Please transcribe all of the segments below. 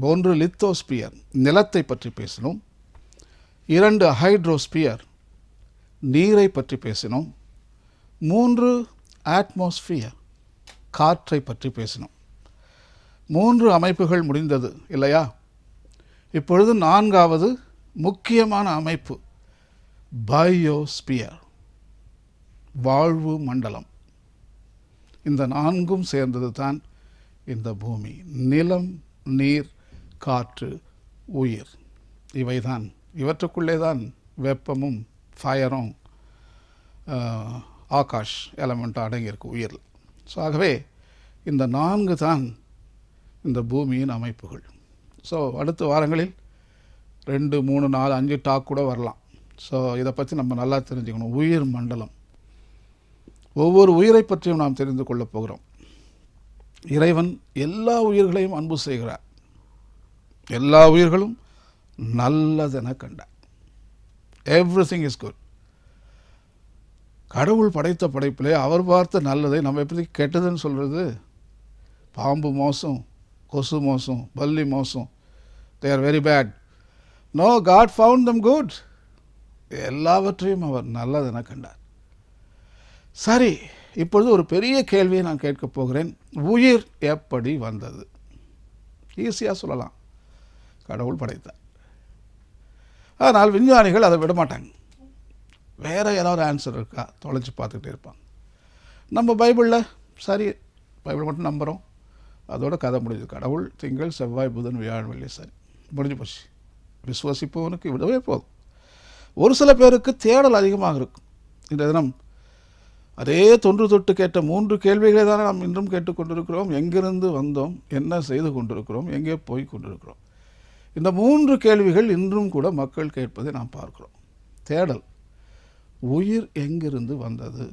ஒன்று லித்தோஸ்பியர் நிலத்தை பற்றி பேசினோம். இரண்டு ஹைட்ரோஸ்பியர் நீரை பற்றி பேசினோம். மூன்று ஆட்மாஸ்பியர் காற்றை பற்றி பேசினோம். மூன்று அமைப்புகள் முடிந்தது இல்லையா? இப்பொழுது நான்காவது முக்கியமான அமைப்பு பயோஸ்பியர் வாழ்வு மண்டலம். இந்த நான்கும் சேர்ந்தது தான் இந்த பூமி. நிலம் நீர் காற்று உயிர். இவைதான். இவற்றுக்குள்ளே தான் வெப்பமும் ஃபயரும் ஆகாஷ் எலமெண்ட்டும் அடங்கியிருக்கு உயிரில். ஸோ ஆகவே இந்த நான்கு தான் இந்த பூமியின் அமைப்புகள். ஸோ அடுத்த வாரங்களில் ரெண்டு மூணு நாலு அஞ்சு டாக் கூட வரலாம். ஸோ இதை பற்றி நம்ம நல்லா தெரிஞ்சுக்கணும். உயிர் மண்டலம். ஒவ்வொரு உயிரை பற்றியும் நாம் தெரிந்து கொள்ளப் போகிறோம். இறைவன் எல்லா உயிர்களையும் அன்பு செய்கிறார். எல்லா உயிர்களும் நல்லதென கண்டார். எவ்ரி திங் இஸ் குட் கடவுள் படைத்த படைப்பிலே அவர் பார்த்த நல்லதை நம்ம எப்படி கெட்டதுன்னு சொல்கிறது பாம்பு மோசம் கொசு மோசம் பல்லி மோசம். They are very bad no God found them good எல்லாவற்றையும் அவர் நல்லதென கண்டார். சரி இப்பொழுது ஒரு பெரிய கேள்வியை நான் கேட்கப் போகிறேன். உயிர் எப்படி வந்தது? ஈஸியாக சொல்லலாம். கடவுள் படைத்தார். அதனால் விஞ்ஞானிகள் அதை விட மாட்டாங்க வேறு ஏதாவது ஆன்சர் இருக்கா? தொலைச்சி பார்த்துக்கிட்டே இருப்பாங்க. நம்ம பைபிளில் சரி பைபிள் மட்டும் நம்புகிறோம் அதோட கதை முடிஞ்சது. கடவுள் திங்கள் செவ்வாய் புதன் வியாழன் வெள்ளி சரி முடிஞ்சு போச்சு. விசுவசிப்பவனுக்கு விடவே போதும். ஒரு சில பேருக்கு தேடல் அதிகமாக இருக்கும். இந்த தினம் அதே தொன்று தொட்டு கேட்ட மூன்று கேள்விகளை தானே நாம் இன்றும் கேட்டுக்கொண்டிருக்கிறோம். எங்கிருந்து வந்தோம்? என்ன செய்து கொண்டிருக்கிறோம்? எங்கே போய் கொண்டிருக்கிறோம்? இந்த மூன்று கேள்விகள் இன்றும் கூட மக்கள் கேட்பதை நாம் பார்க்கிறோம். தேடல். உயிர் எங்கிருந்து வந்தது?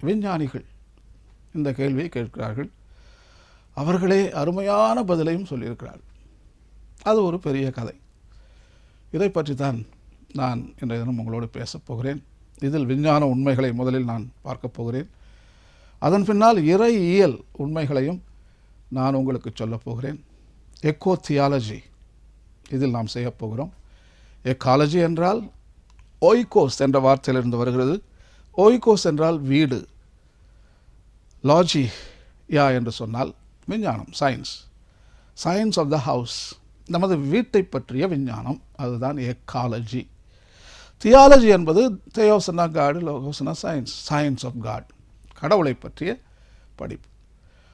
விஞ்ஞானிகள் இந்த கேள்வியை கேட்கிறார்கள். அவர்களே அருமையான பதிலையும் சொல்லியிருக்கிறார்கள் அது ஒரு பெரிய கதை. இதை பற்றி தான் நான் இன்றைய தினம் உங்களோடு பேசப் போகிறேன். இதில் விஞ்ஞான உண்மைகளை முதலில் நான் பார்க்கப் போகிறேன். அதன் பின்னால் இறையியல் உண்மைகளையும் நான் உங்களுக்கு சொல்லப் போகிறேன். எக்கோ தியாலஜி இதில் நாம் செய்யப்போகிறோம் எக்காலஜி என்றால் ஓய்கோஸ் என்ற வார்த்தையிலிருந்து வருகிறது. ஓய்கோஸ் என்றால் வீடு. லாஜி யா என்று சொன்னால் விஞ்ஞானம் science science of the house நமது வீட்டை பற்றிய விஞ்ஞானம் அதுதான் எக்காலஜி தியாலஜி என்பது தேயோசனா காடு லோகோசனா சயின்ஸ் சயின்ஸ் ஆஃப் காட் கடவுளை பற்றிய படிப்பு.